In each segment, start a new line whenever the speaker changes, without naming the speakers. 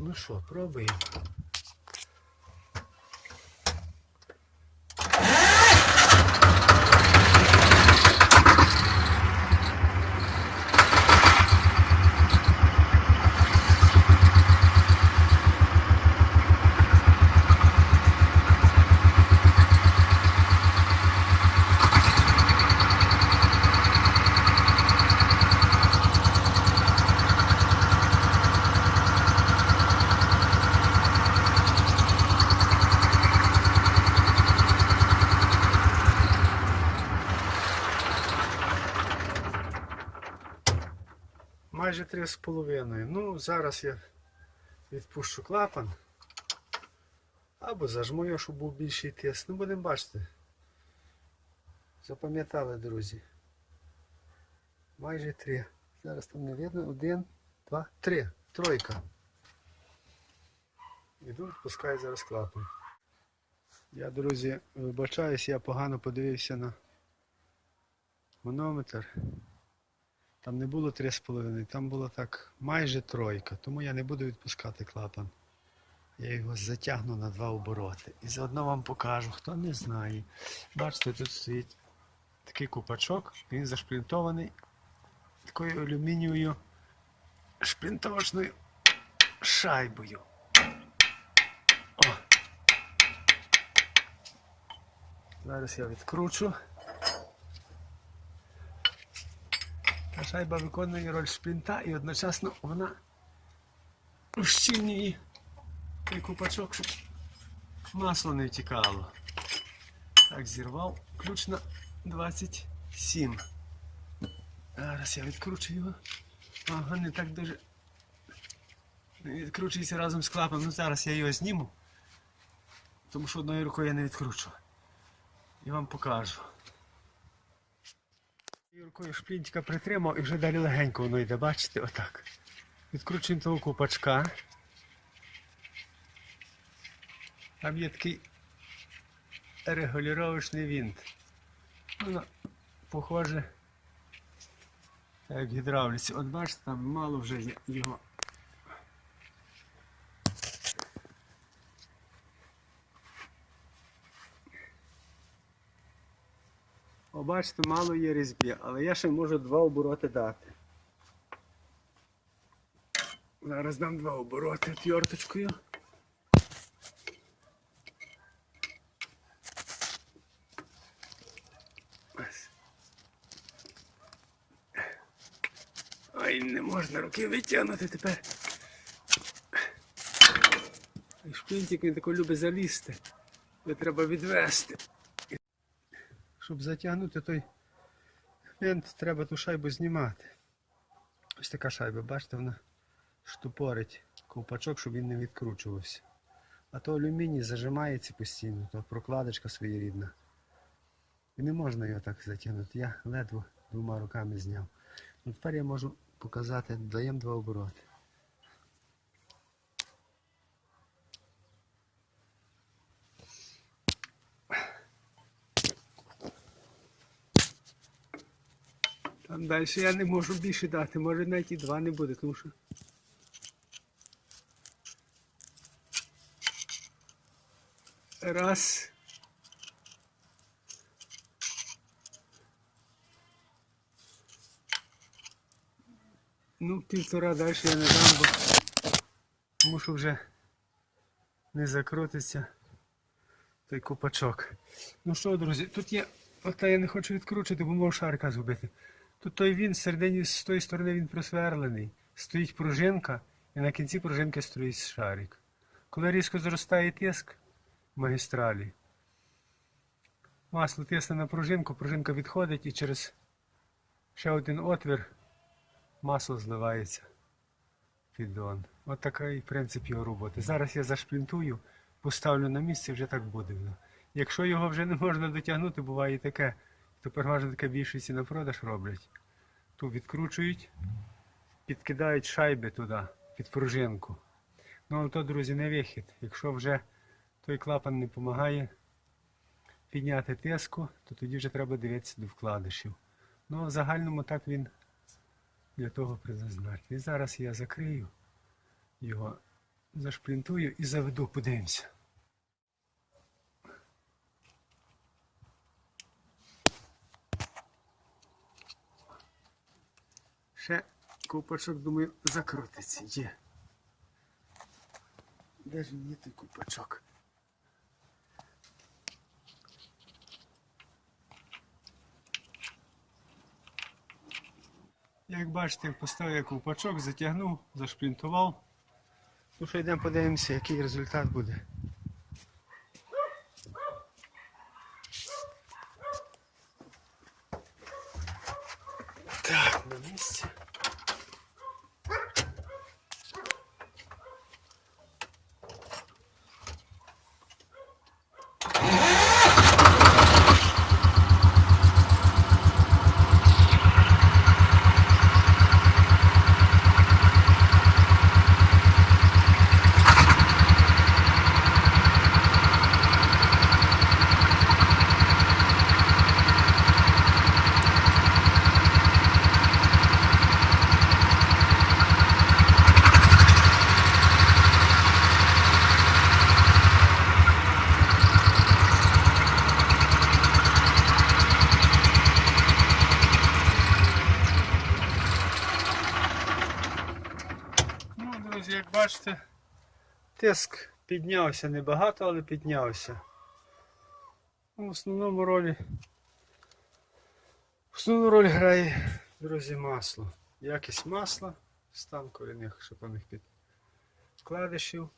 Ну що, пробуємо. Майже три з половиною. Ну, зараз я відпущу клапан. Або зажму його, щоб був більший тиск. Ну, будемо бачити. Запам'ятали, друзі. Майже три. Зараз там не видно. Один, два, три. Тройка. Іду, відпускаю зараз клапан. Я, друзі, вибачаюсь, я погано подивився на манометр. Там не було 3,5, там було так майже тройка, тому я не буду відпускати клапан. Я його затягну на два обороти. І заодно вам покажу, хто не знає. Бачите, тут стоїть такий купачок, він зашплінтований такою алюмінієвою шплінтовочною шайбою. О. Зараз я відкручу. Шайба виконує роль шплінта і одночасно вона ущільнює той купачок, щоб масло не втікало. Так, зірвав ключ на 27. Зараз я відкручу його. Ага, не так дуже. Відкручується разом з клапаном. Ну зараз я його зніму. Тому що одною рукою я не відкручу. І вам покажу. І рукою шплінтика притримав і вже далі легенько воно йде, бачите, отак. Відкручуємо того купачка. Там є такий регулювачний винт. Воно похоже, як гідравліці. От бачите, там мало вже його. Бачите, мало є різьбі, але я ще можу два обороти дати. Зараз дам два обороти тьорточкою. Ай, не можна руки витягнути тепер. І шпинтик він любить залізти. Його треба відвести. Щоб затягнути той винт, треба ту шайбу знімати. Ось така шайба, бачите, вона штупорить ковпачок, щоб він не відкручувався. А то алюміній зажимається постійно, то прокладочка своєрідна. І не можна його так затягнути. Я ледве двома руками зняв. Ну, тепер я можу показати, даємо два обороти. Там далі я не можу більше дати, може навіть і два не буде, тому що. Раз. Ну, півтора далі я не дам, бо що вже не закрутиться той купачок. Ну що, друзі, тут є. Ота я не хочу відкручувати, бо можу шарика згубити. Тут той він всередині з тої сторони він просверлений. Стоїть пружинка, і на кінці пружинки стоїть шарик. Коли різко зростає тиск в магістралі, масло тисне на пружинку, пружинка відходить і через ще один отвір масло зливається піддон. От такий принцип його роботи. Зараз я зашплінтую, поставлю на місце, вже так буде. Якщо його вже не можна дотягнути, буває таке, то переважно таке більшості на продаж роблять. Ту відкручують, підкидають шайби туди, під пружинку. Ну, але то, друзі, не вихід. Якщо вже той клапан не допомагає підняти тиску, то тоді вже треба дивитися до вкладишів. Ну, в загальному так він для того призначений. І зараз я закрию його зашплінтую і заведу, подивимося. Ще купачок, думаю, закрутиться. Є. Де ж мені той купачок? Як бачите, поставив я ковпачок, затягнув, зашплінтував. Ну що йдемо подивимося, який результат буде. Так, на місці. Ну, друзі, як бачите, тиск піднявся небагато, але піднявся. В основному ролі. Основну роль грає, друзі, масло. Якість масла, стан корінних шипаних підкладишів.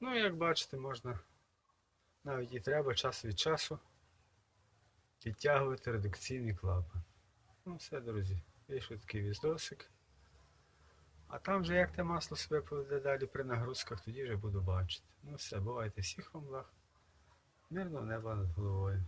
Ну, як бачите, можна навіть і треба час від часу підтягувати редукційний клапан. Ну, все, друзі, вийшов такий віздосик. А там вже як те масло себе поведе далі при нагрузках, тоді вже буду бачити. Ну все, бувайте всіх вам благ. Мирного неба над головою.